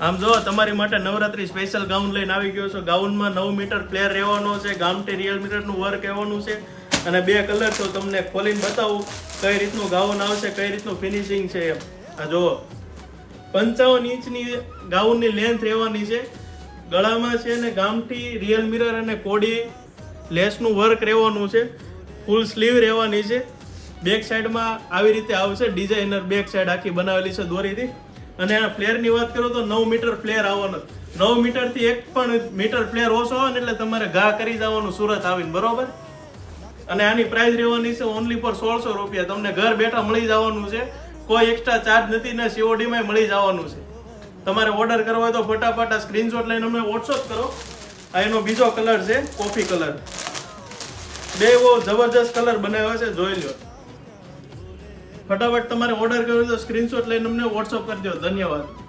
આમ જો, તમારી માટે નવરાત્રી સ્પેશિયલ ગાઉન લઈને આવી ગયો છો. ગાઉનમાં નવ મીટર પ્લેયર રહેવાનો છે, ગામઠી રિયલ મીટરનું વર્ક રહેવાનું છે અને બે કલર તો તમને ખોલીને બતાવું કઈ રીતનું ગાઉન આવશે, કઈ રીતનું ફિનિશિંગ છે એમ. આ જુઓ. પંચાવન ઇંચની ગાઉનની લેન્થ રહેવાની છે. ગળામાં છે ને ગામઠી રિયલ મિરર અને કોડી લેસનું વર્ક રહેવાનું છે. ફૂલ સ્લીવ રહેવાની છે. બેક સાઈડમાં આવી રીતે આવશે. ડિઝાઇનર બેક સાઈડ આખી બનાવેલી છે દોરીથી. અને આ ફ્લેરની વાત કરું તો નવ મીટર ફ્લેર આવવાનો. નવ મીટરથી એક પણ મીટર ફ્લેર ઓછો આવે ને એટલે તમારે ઘા કરી જવાનું સુરત આવીને, બરોબર? અને આની પ્રાઇસ રહેવાની છે ઓનલી પર સોળસો રૂપિયા. તમને ઘર બેઠા મળી જવાનું છે. કોઈ એક્સ્ટ્રા ચાર્જ નથી ને સીઓડીમાં મળી જવાનું છે. તમારે ઓર્ડર કરવો હોય તો ફટાફટ આ સ્ક્રીનશોટ લઈને અમને વોટ્સઅપ કરો. આ એનો બીજો કલર છે કોફી કલર બે એવો જબરજસ્ત કલર બનાવ્યો છે, જોઈ લો ફટાફટ તમારે ઓર્ડર કર્યો તો સ્ક્રીનશોટ લઈને અમને વોટ્સઅપ કરી દો ધન્યવાદ.